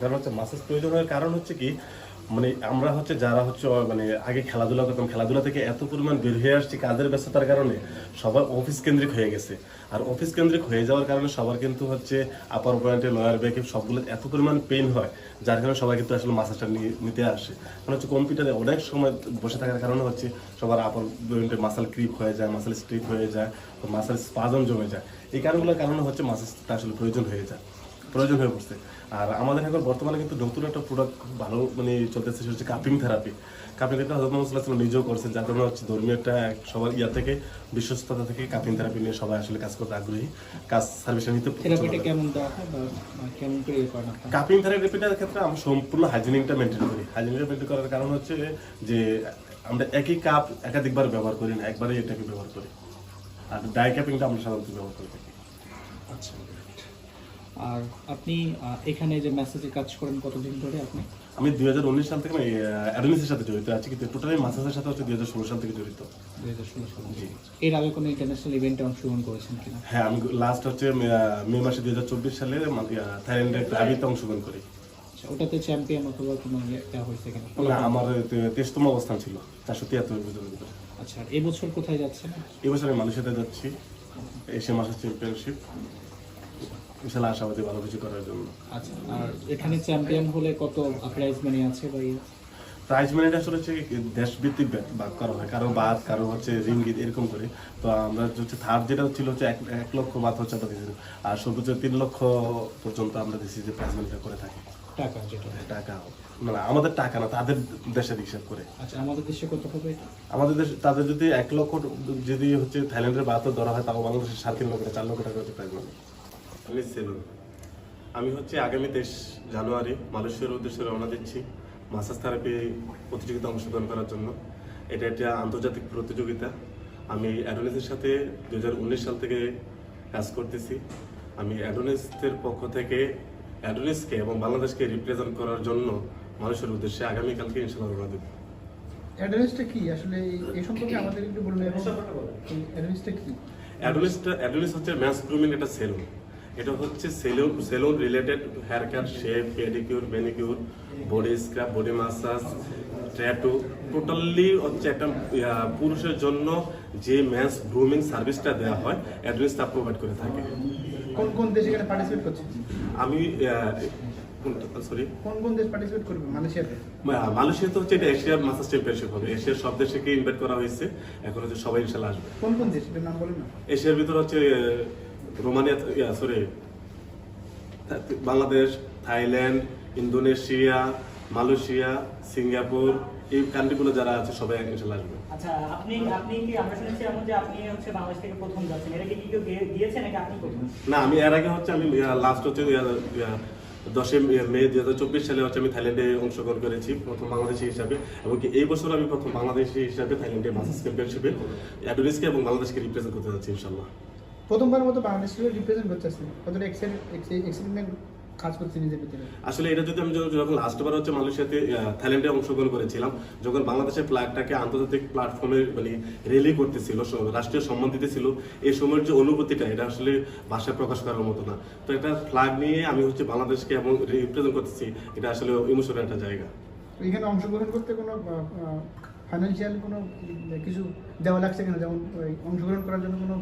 কারণ হচ্ছে মাসাজ প্রয়োজন হওয়ার কারণ হচ্ছে কি মানে আমরা হচ্ছে যারা হচ্ছে মানে আগে খেলাধুলা করতাম, খেলাধুলা থেকে এত পরিমাণ বের হয়ে আসছি কাজের ব্যস্ততার কারণে সবার অফিস কেন্দ্রিক হয়ে গেছে। আর অফিস কেন্দ্রিক হয়ে যাওয়ার কারণে সবার কিন্তু হচ্ছে আপার পয়েন্টে লয়ার ব্যাকে সবগুলো এত পরিমাণ পেইন হয়, যার কারণে সবাই কিন্তু আসলে মাসাজটা নিতে আসে। কারণ হচ্ছে কম্পিউটারে অনেক সময় বসে থাকার কারণে হচ্ছে সবার আপার পয়েন্টে মাসাল ক্রিপ হয়ে যায় মাসাল স্ট্রিপ হয়ে যায় মাসাল স্পাজন জমে যায়। এই কারণগুলোর কারণে হচ্ছে মাসাজটা আসলে প্রয়োজন হয়ে যায়, প্রয়োজন হয়ে পড়ছে। আর আমাদের এখন বর্তমানে কিন্তু নতুন একটা প্রোডাক্ট খুব ভালো মানে চলতেছে সেটা হচ্ছে কাপিং থেরাপি কাপিং থেরাপি হজরত মোহাম্মদ নিজেও করছেন যার কারণে হচ্ছে ধর্মীয় একটা সবার ইয়া থেকে বিশ্বস্ততা থেকে কাপিং থেরাপি নিয়ে সবাই আসলে কাজ করতে আগ্রহী কাজ সার্ভিসে নিতে করে ইয়ে কাপিং থেরাপিটার ক্ষেত্রে আমরা সম্পূর্ণ হাইজিনিকটা মেনটেন করি। হাইজিনিকটা মেনটেন করার কারণ হচ্ছে যে আমরা একই কাপ একাধিকবার ব্যবহার করি না একবারই এটাকে ব্যবহার করি। আর ডাই কাপিংটা আমরা সাধারণত ব্যবহার করে থাকি। আর আপনি এখানে যে মেসেজে কাজ করেন কতদিন ধরে আপনি? আমি দুই হাজার উনিশ সাল থেকে অ্যাডোনিসের সাথে জড়িত। আছি কিন্তু টোটালি মাসাজের সাথে হচ্ছে দুই হাজার ষোলো সাল থেকে জড়িত। দুই হাজার ষোলো সালে এর আগে কোনো ইন্টারন্যাশনাল ইভেন্টে অংশগ্রহণ করেছেন কিনা? হ্যাঁ আমি লাস্ট হচ্ছে মে মাসে দুই হাজার চব্বিশ সালে থাইল্যান্ডের ক্লাবিতে অংশগ্রহণ করি। আচ্ছা, ওটাতে চ্যাম্পিয়ন অথবা কোনো ইয়ে হয়েছে কিনা? না, আমার তেইশতম অবস্থান ছিল চারশো তিয়াত্তর ভিতরে। আচ্ছা এবছর কোথায় যাচ্ছেন? এবছর আমি মালয়েশিয়াতে যাচ্ছি এশিয়া মাস্টার চ্যাম্পিয়নশিপ বিশাল আশাবাদী ভালো কিছু করার জন্য। আচ্ছা আর এখানে চ্যাম্পিয়ন হলে কত প্রাইজ মানি আছে বা ইয়ে প্রাইজ মানিটা আসলে হচ্ছে দেশভিত্তিক ভাগ করা হয়। কারও বাদ কারও হচ্ছে রিঙ্গিত এরকম করে। তো আমরা হচ্ছে থার্ড যেটা ছিল হচ্ছে এক লক্ষ বাদ হচ্ছে আমরা দিয়েছি আর সর্বোচ্চ তিন লক্ষ পর্যন্ত আমরা দিচ্ছি যে প্রাইজ মানিটা করে থাকি। টাকা যেটা। টাকা। মানে আমাদের টাকা না তাদের দেশের হিসাব করে। আচ্ছা আমাদের দেশে কত হবে আমাদের দেশ তাদের যদি এক লক্ষ যদি হচ্ছে থাইল্যান্ডের বাহাত্তর ধরা হয় তাও বাংলাদেশের সাড়ে তিন লক্ষ চার লক্ষ টাকা হচ্ছে প্রাইজ মানি আমি সেলুন। আমি হচ্ছে আগামী তেইশ জানুয়ারি মালয়েশিয়ার উদ্দেশ্যে রওনা দিচ্ছি মাসাজ থেরাপি প্রতিযোগিতা অংশগ্রহণ করার জন্য। এটা একটা আন্তর্জাতিক প্রতিযোগিতা। আমি অ্যাডোনিসের সাথে দুই হাজার উনিশ সাল থেকে কাজ করতেছি। আমি অ্যাডোনিসের পক্ষ থেকে অ্যাডোনিসকে এবং বাংলাদেশকে রিপ্রেজেন্ট করার জন্য মানুষের উদ্দেশ্যে আগামীকালকে ইনশাল্লাহ রওনা দেবো। অ্যাড্রেসটা কি? আসলে এই- সম্পর্কে আমাদের একটু এই অ্যাড্রেসটা কি? অ্যাডোলিসটা অ্যাডোলিস হচ্ছে ম্যাস গ্রুমিং একটা সেলুন। এটা হচ্ছে salon salon related hair cut shave pedicure manicure body scrub body massage tattoo totally হচ্ছে একটা পুরুষের জন্য যে ম্যাস গ্রুমিং সার্ভিসটা দেওয়া হয় অ্যাডোলিস তা প্রোভাইড করে থাকে। কোন কোন দেশ এখানে পার্টিসিপেট করছে? আমি সরি কোন কোন দেশ পার্টিসিপেট করবে? মালয়েশিয়াতে? মালয়েশিয়াতে হচ্ছে এটা এশিয়ার চ্যাম্পিয়নশিপ হবে। এশিয়ার সব দেশকে ইনভাইট করা হয়েছে। এখন হচ্ছে সবাই আসবে। কোন কোন দেশ? নাম বলেন না। এশিয়ার ভিতর হচ্ছে Romania sorry Bangladesh Thailand Indonesia Malaysia Singapore এই কান্ট্রিগুলো যারা আছে সবাই ইনশাল্লাহ আসবে। আচ্ছা আপনি আপনি কি আমরা শুনেছি এমন যে আপনি হচ্ছে বাংলাদেশ থেকে প্রথম যাচ্ছেন। এটা কি কি কেউ গিয়েছে নাকি আপনি প্রথম? না আমি এর আগে হচ্ছে আমি লাস্ট হচ্ছে দশই মে দুই হাজার চব্বিশ সালে হচ্ছে আমি থাইল্যান্ডে অংশগ্রহণ করেছি প্রথম বাংলাদেশি হিসাবে। এবং এই বছর আমি প্রথম বাংলাদেশি হিসাবে থাইল্যান্ডে মাসাজ চ্যাম্পিয়নশিপে অ্যাডোনিসকে এবং বাংলাদেশকে রিপ্রেজেন্ট করতে যাচ্ছি ইনশাল্লাহ। প্রথমবার মতো বাংলাদেশকে রিপ্রেজেন্ট আসলে কতটা এক্সেলেন্ট কাজ করছে নিজের ভিতরে। আসলে এটা যদি আমি যখন- লাস্টবার হচ্ছে মালয়েশিয়াতে থাইল্যান্ডে অংশগ্রহণ করেছিলাম যখন বাংলাদেশের ফ্ল্যাগটাকে আন্তর্জাতিক প্ল্যাটফর্মে মানে রেলি করতেছিল রাষ্ট্রীয় সম্মান দিতেছিল এই সময়ের যে অনুভূতিটা এটা আসলে ভাষায় প্রকাশ করার মতো না। তো একটা ফ্ল্যাগ নিয়ে আমি হচ্ছে বাংলাদেশকে এবং রিপ্রেজেন্ট করতেছি এটা আসলে ইমোশনের একটা জায়গা। এখানে অংশগ্রহণ করতে কোনো ফাইন্যান্সিয়াল কোনো কিছু দেওয়া লাগছে কিনা? যেমন অংশগ্রহণ করার জন্য কোনো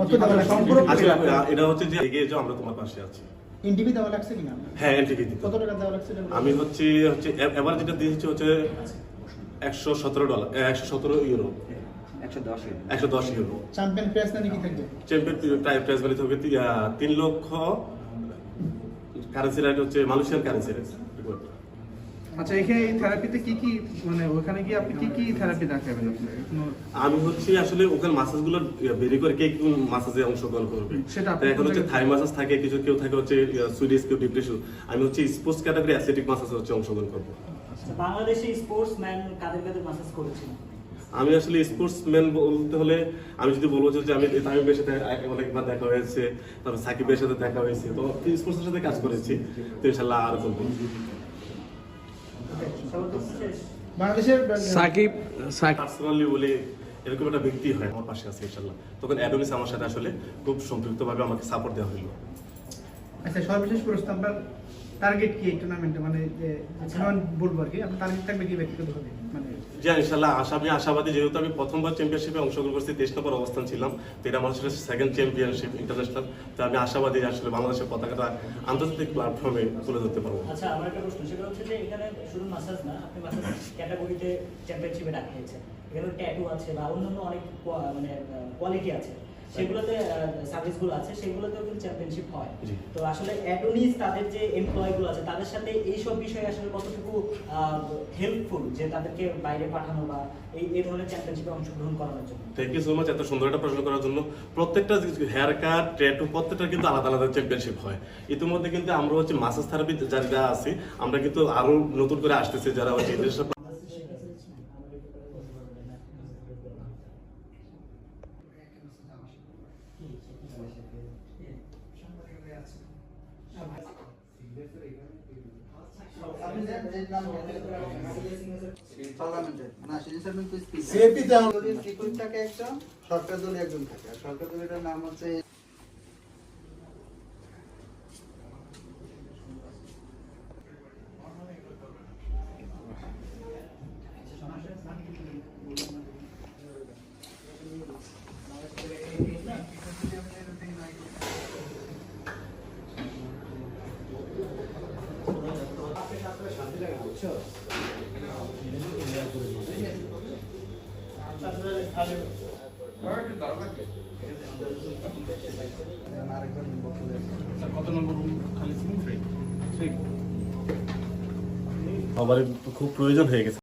অর্থ দেওয়া লাগছে এটা হচ্ছে যে এগিয়ে যাও আমরা তোমার পাশে আছি। এনটিভি দেওয়া লাগছে কিনা? হ্যাঁ এন্ট্রি দিতে কত টাকা দেওয়া লাগছে আমি হচ্ছে হচ্ছে এবার যেটা দিয়েছি হচ্ছে একশো সতেরো ডলার একশো সতেরো ইউরো। একশো দশ ইউরো। চ্যাম্পিয়ন কি থাকবে? চ্যাম্পিয়ন মানি তিন লক্ষ কারেন্সি রেট হচ্ছে মালয়েশিয়ান কারেন্সি রেট আচ্ছা এখানে এই থেরাপিতে কি কি মানে ওখানে গিয়ে আপনি কি কি থেরাপি দেখাবেন আমি হচ্ছে আসলে ওখানে মাসাজগুলো বেরি করে কে কোন মাসাজে অংশগ্রহণ করবে। সেটা এখন হচ্ছে থাই মাসাজ থাকে কিছু কেউ থাকে হচ্ছে সুইডিশ কেউ ডিপ্রেশন আমি হচ্ছে স্পোর্টস ক্যাটাগরি অ্যাথলেটিক মাসাজে হচ্ছে অংশগ্রহণ করব। আচ্ছা, বাংলাদেশে স্পোর্টসম্যান কাদের কাদের মাসাজ করেছেন? আমি আসলে স্পোর্টসম্যান বলতে হলে আমি যদি বলব যে আমি তামিমের সাথে অনেকবার দেখা হয়েছে তারপর সাকিবের সাথে দেখা হয়েছে তো স্পোর্টসের সাথে কাজ করেছি তো ইনশাল্লাহ আর শেষ বাংলাদেশের সাকিব সাকিব। বলে এরকম একটা ব্যক্তি হয় আমার পাশে আছে ইনশাল্লাহ তখন আমার সাথে আসলে খুব সম্পৃক্তভাবে আমাকে সাপোর্ট দেওয়া হলো। আচ্ছা সর্বশেষ প্রশ্ন আপনার। টার্গেট কি এই টুর্নামেন্টে মানে যে যেমন বলব আর কি আপনার টার্গেট থাকবে কি ব্যক্তিগতভাবে মানে জি ইনশাল্লাহ আশা আমি আশাবাদী যেহেতু আমি প্রথমবার চ্যাম্পিয়নশিপে অংশগ্রহণ করছি তেইশ নম্বর অবস্থান ছিলাম তো এটা আমার আসলে সেকেন্ড চ্যাম্পিয়নশিপ ইন্টারন্যাশনাল তো আমি আশাবাদী আসলে বাংলাদেশের পতাকাটা আন্তর্জাতিক প্ল্যাটফর্মে তুলে ধরতে পারব। আচ্ছা আমার একটা প্রশ্ন সেটা হচ্ছে যে এখানে শুধু মাসাজ না আপনি মাসাজ ক্যাটাগরিতে চ্যাম্পিয়নশিপে ডাক খেয়েছেন এখানে ট্যাটু আছে বা অন্যান্য অনেক মানে কোয়ালিটি আছে। সেগুলোতে সার্ভিসগুলো আছে সেগুলোতেও কিন্তু চ্যাম্পিয়নশিপ হয়। তো আসলে অ্যাটর্নিজ তাদের যে এমপ্লয়গুলো আছে তাদের সাথে এই সব বিষয়ে আসলে কতটুকু হেল্পফুল যে তাদেরকে বাইরে পাঠানো বা এই এই ধরনের চ্যাম্পিয়নশিপে অংশগ্রহণ করানোর জন্য? থ্যাংক ইউ সো মাচ এত সুন্দর একটা প্রশ্ন করার জন্য। প্রত্যেকটা হেয়ার কাট ট্যাটু প্রত্যেকটা কিন্তু আলাদা আলাদা চ্যাম্পিয়নশিপ হয়। ইতিমধ্যে কিন্তু আমরা হচ্ছে মাসাজ থেরাপি যারা যারা আছি আমরা কিন্তু আরও নতুন করে আসতেছি যারা হচ্ছে international পার্লামেন্টে না সেদিন স্যার কিন্তু CAP তে আমার- দলীয় ত্রিকোণ থাকে একজন সরকার দলীয় একজন থাকে আর সরকার দলীয়টার নাম হচ্ছে থ্রি আমার খুব প্রয়োজন হয়ে গেছে।